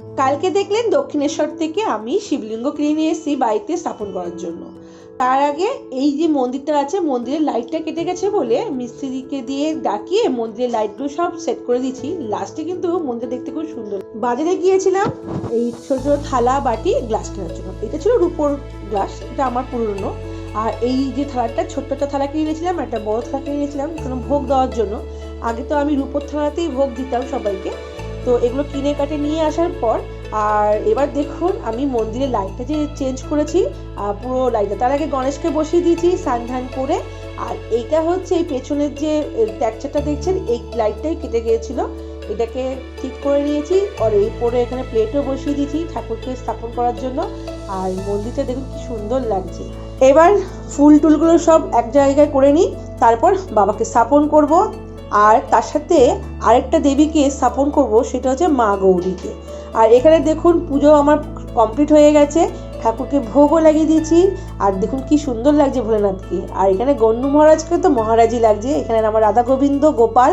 কালকে দেখলেন দক্ষিণেশ্বর থেকে আমি শিবলিঙ্গ কিনে নিয়ে এসেছি বাড়িতে স্থাপন করার জন্য। তার আগে এই যে মন্দিরটা আছে, মন্দিরের লাইটটা কেটে গেছে বলে মিস্ত্রিকে দিয়ে ডাকিয়ে মন্দিরের লাইটগুলো সব সেট করে দিয়েছি। লাস্টে কিন্তু মন্দির দেখতে খুব সুন্দর। বাজারে গিয়েছিলাম, এই ছোট ছোট থালা, বাটি গ্লাস কেনার জন্য। এটা ছিল রূপোর গ্লাস এটা আমার পুরনো। আর এই যে থালাটা, ছোট্ট একটা থালা কিনে নিয়েছিলাম, একটা বড় থালা কিনে নিয়েছিলাম, কোনো ভোগ দেওয়ার জন্য। আগে তো আমি রূপোর থালাতেই ভোগ দিতাম সবাইকে। তো এগুলো কিনে কাটে নিয়ে আসার পর, আর এবার দেখুন আমি মন্দিরের লাইটটা যে চেঞ্জ করেছি পুরো লাইটটা তার আগে গণেশকে বসিয়ে দিয়েছি স্নান ধান করে। আর এইটা হচ্ছে এই পেছনের যে ট্যাকচারটা দেখছেন, এই লাইটটাই কেটে গিয়েছিল। এটাকে ঠিক করে নিয়েছি, আর এই পরে এখানে প্লেটও বসিয়ে দিয়েছি ঠাকুরকে স্থাপন করার জন্য। আর মন্দিরটা দেখুন কি সুন্দর লাগছে। এবার ফুল টুলগুলো সব এক জায়গায় করে নিই, তারপর বাবাকে স্থাপন করব। আর তার সাথে আরেকটা দেবীকে স্থাপন করব, সেটা হচ্ছে মা গৌরীকে। আর এখানে দেখুন, পুজো আমার কমপ্লিট হয়ে গেছে, ঠাকুরকে ভোগও লাগিয়ে দিয়েছি, আর দেখুন কি সুন্দর লাগছে ভোলেনাথকে। আর এখানে গণ্যু মহারাজকে তো মহারাজই লাগছে, এখানে আমার রাধা গোবিন্দ, গোপাল,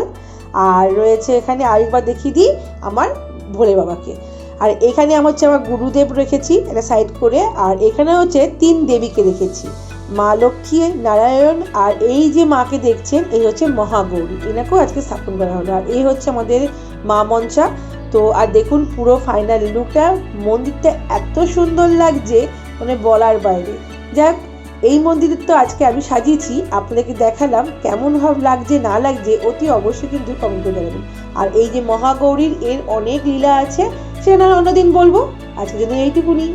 আর রয়েছে এখানে আরেকবার দেখিয়ে দিই আমার ভোলে বাবাকে। আর এখানে আমার হচ্ছে আমার গুরুদেব রেখেছি, এটা সাইড করে, আর এখানে হচ্ছে তিন দেবীকে রেখেছি। মা লক্ষ্মী, নারায়ণ আর এই যে মাকে দেখছেন, এই হচ্ছে মহাগৌরী। এনাকেও আজকে স্থাপন করা হলো। আর এই হচ্ছে আমাদের মা মঞ্চা তো, আর দেখুন পুরো ফাইনাল লুকটা মন্দিরটা এত সুন্দর লাগছে মানে বলার বাইরে। যাক, এই মন্দিরের তো আজকে আমি সাজিয়েছি। আপনাদেরকে দেখালাম কেমন ভাব লাগছে, না লাগছে, অতি অবশ্যই কিন্তু কমেন্ট করে জানাবেন। আর এই যে মহাগৌরীর এর অনেক লীলা আছে সে না অন্যদিন বলব। আজকে জন্য এইটুকুনি।